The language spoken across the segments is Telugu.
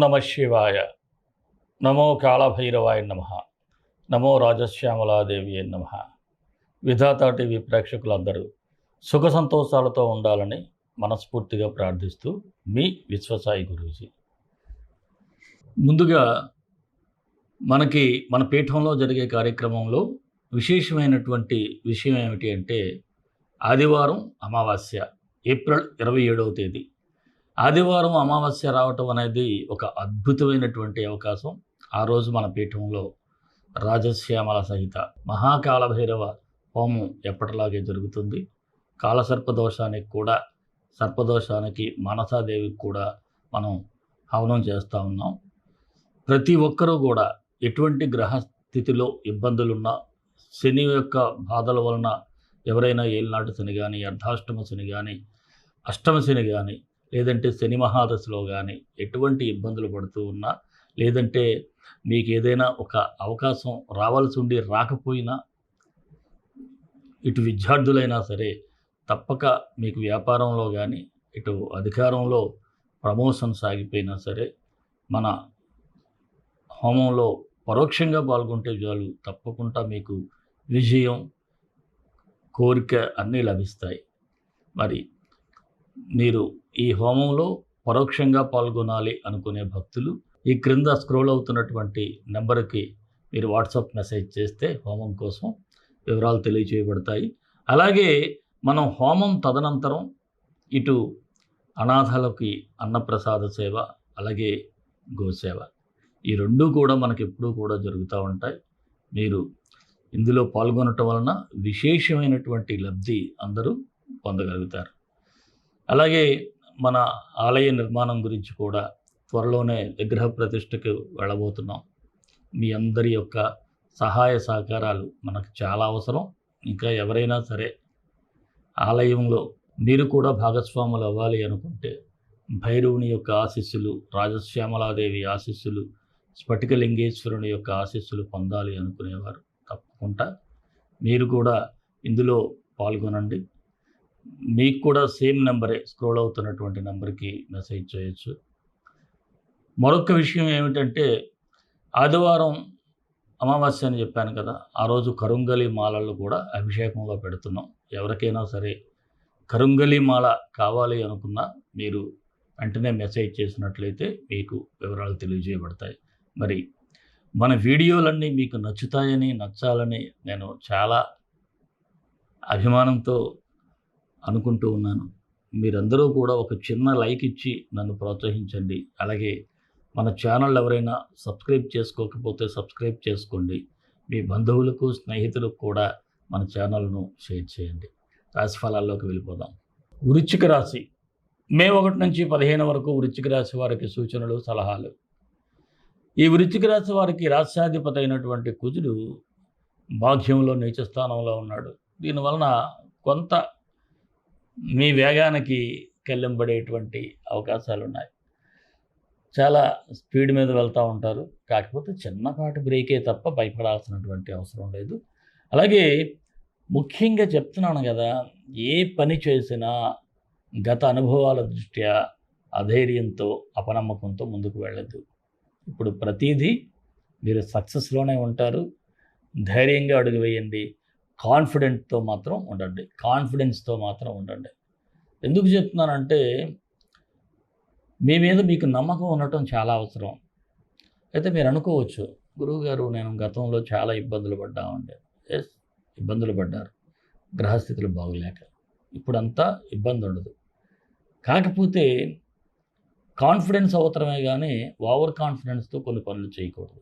నమ శివాయ. నమో కాళభైరవాయ నమ. నమో రాజశ్యామలాదేవి నమ. విధాత టీవీ ప్రేక్షకులందరూ సుఖ సంతోషాలతో ఉండాలని మనస్ఫూర్తిగా ప్రార్థిస్తూ మీ విశ్వసాయి గురూజీ. ముందుగా మనకి మన పీఠంలో జరిగే కార్యక్రమంలో విశేషమైనటువంటి విషయం ఏమిటి అంటే ఆదివారం అమావాస్య ఏప్రిల్ ఇరవై ఏడవ తేదీ. ఆదివారం అమావాస్య రావటం అనేది ఒక అద్భుతమైనటువంటి అవకాశం. ఆ రోజు మన పీఠంలో రాజశ్యామల సహిత మహాకాళభైరవ హోమం ఎప్పటిలాగే జరుగుతుంది. కాలసర్పదోషానికి కూడా సర్పదోషానికి మనసాదేవికి కూడా మనం హవనం చేస్తూ ఉన్నాం. ప్రతి ఒక్కరూ కూడా ఎటువంటి గ్రహ స్థితిలో ఇబ్బందులున్నా శని యొక్క బాధల వలన ఎవరైనా ఏలినాటి శని కానీ అర్ధాష్టమ శని కానీ అష్టమ శని కానీ లేదంటే శని మహాదశలో కానీ ఎటువంటి ఇబ్బందులు పడుతూ ఉన్నా లేదంటే మీకు ఏదైనా ఒక అవకాశం రావాల్సి ఉండి రాకపోయినా ఇటు విద్యార్థులైనా సరే తప్పక మీకు వ్యాపారంలో కానీ ఇటు అధికారంలో ప్రమోషన్ సాగిపోయినా సరే మన హోమంలో పరోక్షంగా పాల్గొంటే చాలు తప్పకుండా మీకు విజయం కోరిక అన్నీ లభిస్తాయి. మరి మీరు ఈ హోమంలో పరోక్షంగా పాల్గొనాలి అనుకునే భక్తులు ఈ క్రింద స్క్రోల్ అవుతున్నటువంటి నెంబర్కి మీరు వాట్సాప్ మెసేజ్ చేస్తే హోమం కోసం వివరాలు తెలియచేయబడతాయి. అలాగే మనం హోమం తదనంతరం ఇటు అనాథాలకి అన్నప్రసాద సేవ అలాగే గోసేవ ఈ రెండూ కూడా మనకి ఎప్పుడూ కూడా జరుగుతూ ఉంటాయి. మీరు ఇందులో పాల్గొనటం వలన విశేషమైనటువంటి లబ్ధి అందరూ పొందగలుగుతారు. అలాగే మన ఆలయ నిర్మాణం గురించి కూడా త్వరలోనే విగ్రహ ప్రతిష్టకు వెళ్ళబోతున్నాం. మీ అందరి యొక్క సహాయ సహకారాలు మనకు చాలా అవసరం. ఇంకా ఎవరైనా సరే ఆలయంలో మీరు కూడా భాగస్వాములు అవ్వాలి అనుకుంటే భైరవుని యొక్క ఆశీస్సులు రాజశ్యామలాదేవి ఆశీస్సులు స్ఫటికలింగేశ్వరుని యొక్క ఆశీస్సులు పొందాలి అనుకునేవారు తప్పకుండా. మీరు కూడా ఇందులో పాల్గొనండి. మీకు కూడా సేమ్ నెంబరే స్క్రోల్ అవుతున్నటువంటి నెంబర్కి మెసేజ్ చేయొచ్చు. మరొక విషయం ఏమిటంటే ఆదివారం అమావాస్య అని చెప్పాను కదా ఆ రోజు కరుంగలి మాలలు కూడా అభిషేకంలో పెడుతున్నాం. ఎవరికైనా సరే కరుంగలి మాల కావాలి అనుకున్నా మీరు వెంటనే మెసేజ్ చేసినట్లయితే మీకు వివరాలు తెలియజేయబడతాయి. మరి మన వీడియోలన్నీ మీకు నచ్చుతాయని నచ్చాలని నేను చాలా అభిమానంతో అనుకుంటూ ఉన్నాను. మీరందరూ కూడా ఒక చిన్న లైక్ ఇచ్చి నన్ను ప్రోత్సహించండి. అలాగే మన ఛానల్ ఎవరైనా సబ్స్క్రైబ్ చేసుకోకపోతే సబ్స్క్రైబ్ చేసుకోండి. మీ బంధువులకు స్నేహితులకు కూడా మన ఛానల్ను షేర్ చేయండి. రాశి ఫలాల్లోకి వెళ్ళిపోదాం. వృచ్చిక రాశి. మే ఒకటి నుంచి పదిహేను వరకు వృచ్చిక రాశి వారికి సూచనలు సలహాలు. ఈ వృచ్చిక రాశి వారికి రాష్ట్రాధిపతి అయినటువంటి కుజుడు భాగ్యంలో నీచ స్థానంలో ఉన్నాడు. దీనివలన కొంత మీ వేగానికి కెళ్ళింబడేటువంటి అవకాశాలు ఉన్నాయి చాలా స్పీడ్ మీద వెళ్తూ ఉంటారు. కాకపోతే చిన్నపాటి బ్రేకే తప్ప భయపడాల్సినటువంటి అవసరం లేదు. అలాగే ముఖ్యంగా చెప్తున్నాను కదా ఏ పని చేసినా గత అనుభవాల దృష్ట్యా అధైర్యంతో అపనమ్మకంతో ముందుకు వెళ్ళదు ఇప్పుడు ప్రతిదీ మీరు సక్సెస్లోనే ఉంటారు. ధైర్యంగా అడుగు వేయండి. కాన్ఫిడెంట్తో మాత్రం ఉండండి. కాన్ఫిడెన్స్తో మాత్రం ఉండండి. ఎందుకు చెప్తున్నానంటే మీ మీద మీకు నమ్మకం ఉండటం చాలా అవసరం. అయితే మీరు అనుకోవచ్చు గురువుగారు నేను గతంలో చాలా ఇబ్బందులు పడ్డామండి. ఎస్ ఇబ్బందులు పడ్డారు. గ్రహస్థితులు బాగులేక. ఇప్పుడంతా ఇబ్బంది ఉండదు. కాకపోతే కాన్ఫిడెన్స్ అవసరమే కానీ ఓవర్ కాన్ఫిడెన్స్తో కొన్ని పనులు చేయకూడదు.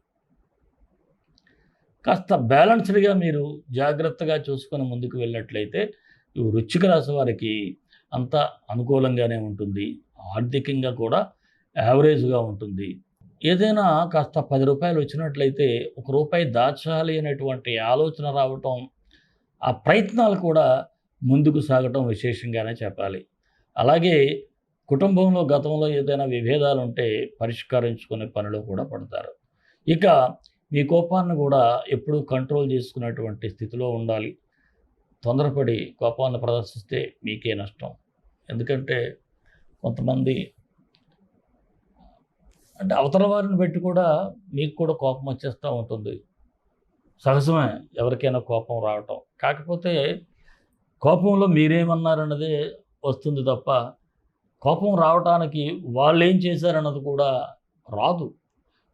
కాస్త బ్యాలెన్స్డ్గా మీరు జాగ్రత్తగా చూసుకొని ముందుకు వెళ్ళినట్లయితే ఈ వృశ్చిక రాశి వారికి అంతా అనుకూలంగానే ఉంటుంది. ఆర్థికంగా కూడా యావరేజ్గా ఉంటుంది. ఏదైనా కాస్త పది రూపాయలు వచ్చినట్లయితే ఒక రూపాయి దాచాలి అనేటువంటి ఆలోచన రావటం ఆ ప్రయత్నాలు కూడా ముందుకు సాగటం విశేషంగానే చెప్పాలి. అలాగే కుటుంబంలో గతంలో ఏదైనా విభేదాలు ఉంటే పరిష్కరించుకునే పనిలో కూడా పడతారు. ఇక మీ కోపాన్ని కూడా ఎప్పుడూ కంట్రోల్ చేసుకునేటువంటి స్థితిలో ఉండాలి. తొందరపడి కోపాన్ని ప్రదర్శిస్తే మీకే నష్టం. ఎందుకంటే కొంతమంది అంటే అవతల వారిని బట్టి కూడా మీకు కూడా కోపం వచ్చేస్తూ ఉంటుంది. సహజమే ఎవరికైనా కోపం రావటం. కాకపోతే కోపంలో మీరేమన్నారన్నదే వస్తుంది తప్ప కోపం రావటానికి వాళ్ళు ఏం చేశారన్నది కూడా రాదు.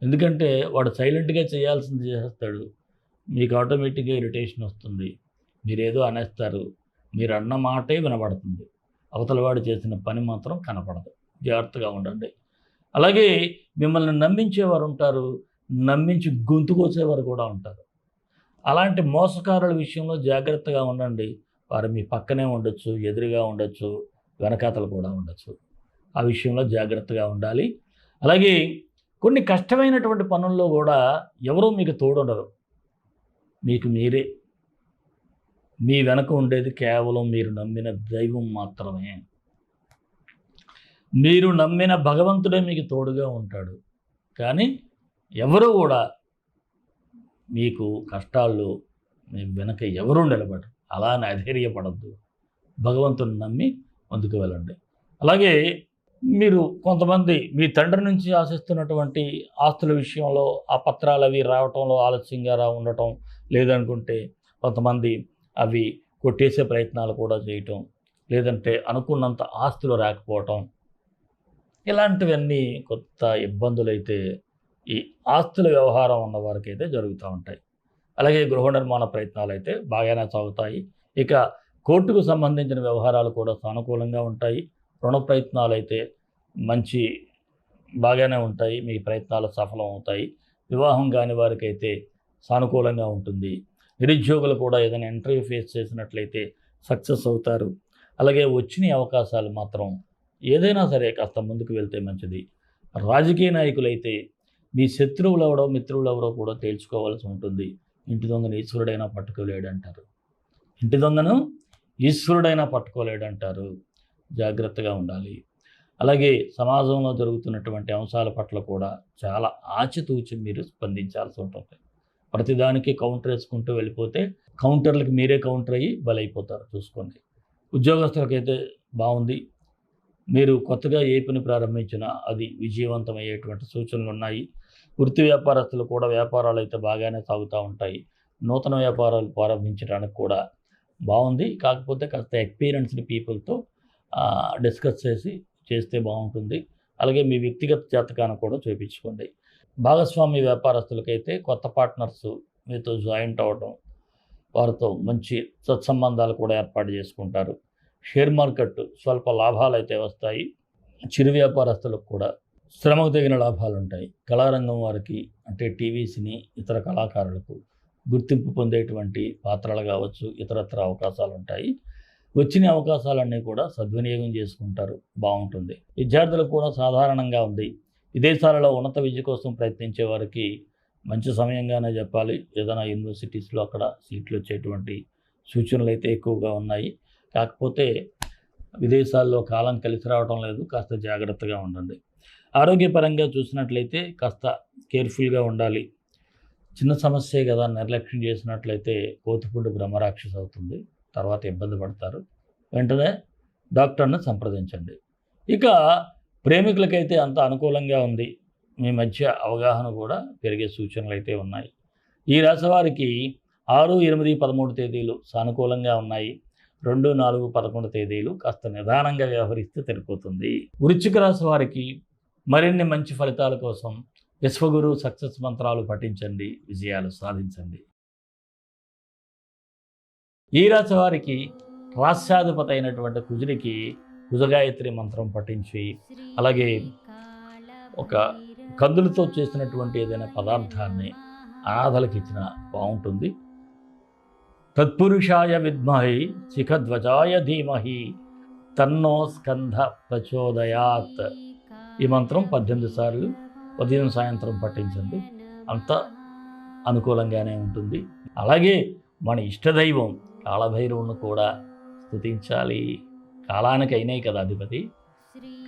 ఎందుకంటే వాడు సైలెంట్గా చేయాల్సింది చేసేస్తాడు మీకు ఆటోమేటిక్గా ఇరిటేషన్ వస్తుంది. మీరేదో అనేస్తారు. మీరు అన్న మాటే వినబడుతుంది. అవతల వాడు చేసిన పని మాత్రం కనపడదు. జాగ్రత్తగా ఉండండి. అలాగే మిమ్మల్ని నమ్మించేవారు ఉంటారు. నమ్మించి గొంతుకొచ్చేవారు కూడా ఉంటారు. అలాంటి మోసకారుల విషయంలో జాగ్రత్తగా ఉండండి. వారు మీ పక్కనే ఉండొచ్చు ఎదురుగా ఉండొచ్చు వెనకాతలు కూడా ఉండొచ్చు. ఆ విషయంలో జాగ్రత్తగా ఉండాలి. అలాగే కొన్ని కష్టమైనటువంటి పనుల్లో కూడా ఎవరూ మీకు తోడుండరు. మీకు మీరే. మీ వెనక ఉండేది కేవలం మీరు నమ్మిన దైవం మాత్రమే. మీరు నమ్మిన భగవంతుడే మీకు తోడుగా ఉంటాడు. కానీ ఎవరు కూడా మీకు కష్టాల్లో మీ వెనక ఎవరు నిలబడరు. అలా అని భగవంతుని నమ్మి ముందుకు వెళ్ళండి. అలాగే మీరు కొంతమంది మీ తండ్రి నుంచి ఆశిస్తున్నటువంటి ఆస్తుల విషయంలో ఆ పత్రాలు అవి రావటంలో ఆలస్యంగా రా ఉండటం లేదనుకుంటే కొంతమంది అవి కొట్టేసే ప్రయత్నాలు కూడా చేయటం లేదంటే అనుకున్నంత ఆస్తులు రాకపోవటం. ఇలాంటివన్నీ కొత్త ఇబ్బందులు అయితే ఈ ఆస్తుల వ్యవహారం ఉన్న వారికి అయితే జరుగుతూ ఉంటాయి. అలాగే గృహ నిర్మాణ ప్రయత్నాలు అయితే బాగానే సాగుతాయి. ఇక కోర్టుకు సంబంధించిన వ్యవహారాలు కూడా సానుకూలంగా ఉంటాయి. రుణ ప్రయత్నాలు అయితే మంచి బాగానే ఉంటాయి మీ ప్రయత్నాలు సఫలం అవుతాయి. వివాహం కాని వారికైతే సానుకూలంగా ఉంటుంది. నిరుద్యోగులు కూడా ఏదైనా ఇంటర్వ్యూ ఫేస్ చేసినట్లయితే సక్సెస్ అవుతారు. అలాగే వచ్చిన అవకాశాలు మాత్రం ఏదైనా సరే కాస్త ముందుకు వెళ్తే మంచిది. రాజకీయ నాయకులైతే మీ శత్రువులు ఎవడో మిత్రులు ఎవరో కూడా తేల్చుకోవాల్సి ఉంటుంది. ఇంటి దొంగను ఈశ్వరుడైనా పట్టుకోలేడంటారు. ఇంటి దొంగను ఈశ్వరుడైనా పట్టుకోలేడంటారు. జాగ్రత్తగా ఉండాలి. అలాగే సమాజంలో జరుగుతున్నటువంటి అంశాల పట్ల కూడా చాలా ఆచితూచి మీరు స్పందించాల్సి ఉంటుంది. ప్రతిదానికి కౌంటర్ వేసుకుంటూ వెళ్ళిపోతే కౌంటర్లకు మీరే కౌంటర్ అయ్యి బలైపోతారు చూసుకోండి. ఉద్యోగస్తులకైతే బాగుంది. మీరు కొత్తగా ఏ పని ప్రారంభించినా అది విజయవంతమయ్యేటువంటి సూచనలు ఉన్నాయి. వృత్తి వ్యాపారస్తులు కూడా వ్యాపారాలు అయితే బాగానే సాగుతూ ఉంటాయి. నూతన వ్యాపారాలు ప్రారంభించడానికి కూడా బాగుంది. కాకపోతే కాస్త ఎక్స్పీరియన్స్డ్ పీపుల్తో డిస్కస్ చేసి చేస్తే బాగుంటుంది. అలాగే మీ వ్యక్తిగత జాతకాన్ని కూడా చూపించుకోండి. భాగస్వామి వ్యాపారస్తులకైతే కొత్త పార్ట్నర్స్ మీతో జాయింట్ అవ్వడం వారితో మంచి సత్సంబంధాలు కూడా ఏర్పాటు చేసుకుంటారు. షేర్ మార్కెట్ స్వల్ప లాభాలు అయితే వస్తాయి. చిరు వ్యాపారస్తులకు కూడా శ్రమకు తగిన లాభాలు ఉంటాయి. కళారంగం వారికి అంటే టీవీస్ని ఇతర కళాకారులకు గుర్తింపు పొందేటువంటి పాత్రలు కావచ్చు ఇతరత్ర అవకాశాలు ఉంటాయి. వచ్చిన అవకాశాలన్నీ కూడా సద్వినియోగం చేసుకుంటారు. బాగుంటుంది. విద్యార్థులకు కూడా సాధారణంగా ఉంది. విదేశాలలో ఉన్నత విద్య కోసం ప్రయత్నించే వారికి మంచి సమయంగానే చెప్పాలి. ఏదైనా యూనివర్సిటీస్లో అక్కడ సీట్లు వచ్చేటువంటి సూచనలు అయితే ఎక్కువగా ఉన్నాయి. కాకపోతే విదేశాల్లో కాలం కలిసి రావడం లేదు. కాస్త జాగ్రత్తగా ఉండండి. ఆరోగ్యపరంగా చూసినట్లయితే కాస్త కేర్ఫుల్గా ఉండాలి. చిన్న సమస్యే కదా. నిర్లక్ష్యం చేసినట్లయితే కోతిపుండు బ్రహ్మరాక్షస్ అవుతుంది తర్వాత ఇబ్బంది పడతారు. వెంటనే డాక్టర్ని సంప్రదించండి. ఇక ప్రేమికులకైతే అంత అనుకూలంగా ఉంది. మీ మధ్య అవగాహన కూడా పెరిగే సూచనలు అయితే ఉన్నాయి. ఈ రాశివారికి ఆరు ఎనిమిది పదమూడు తేదీలు సానుకూలంగా ఉన్నాయి. రెండు నాలుగు పదకొండు తేదీలు కాస్త నిదానంగా వ్యవహరిస్తే సరిపోతుంది. వృశ్చిక రాశి వారికి మరిన్ని మంచి ఫలితాల కోసం విశ్వగురు సక్సెస్ మంత్రాలు పఠించండి. విజయాలు సాధించండి. ఈ రాశి వారికి రాష్ట్రాధిపతి అయినటువంటి కుజుడికి కుజగాయత్రి మంత్రం పఠించి అలాగే ఒక కందులతో చేసినటువంటి ఏదైనా పదార్థాన్ని అనాథలకు ఇచ్చిన బాగుంటుంది. తత్పురుషాయ విద్మహి శిఖధ్వజాయ ధీమహి తన్నో స్కంధ ప్రచోదయాత్. ఈ మంత్రం పద్దెనిమిది సార్లు ఉదయం సాయంత్రం పఠించండి. అంత అనుకూలంగానే ఉంటుంది. అలాగే మన ఇష్టదైవం కాళభైరవును కూడా స్తుతించాలి. కాలానికి అయినాయి కదా అధిపతి.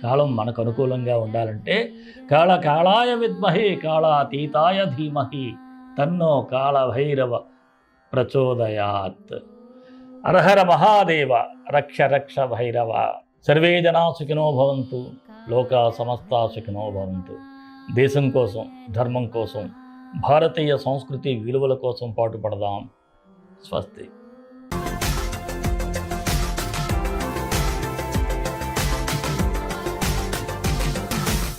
కాలం మనకు అనుకూలంగా ఉండాలంటే కాళ కాళాయ విద్మహే కాళాతీతాయ ధీమహి తన్నో కాళభైరవ ప్రచోదయాత్. అర్హర మహాదేవ రక్ష రక్ష భైరవ. సర్వే జనా సుఖినో భవంతు లోకా సమస్తా సుఖినో భవంతు. దేశం కోసం ధర్మం కోసం భారతీయ సంస్కృతి విలువల కోసం పాటుపడదాం. స్వస్తి.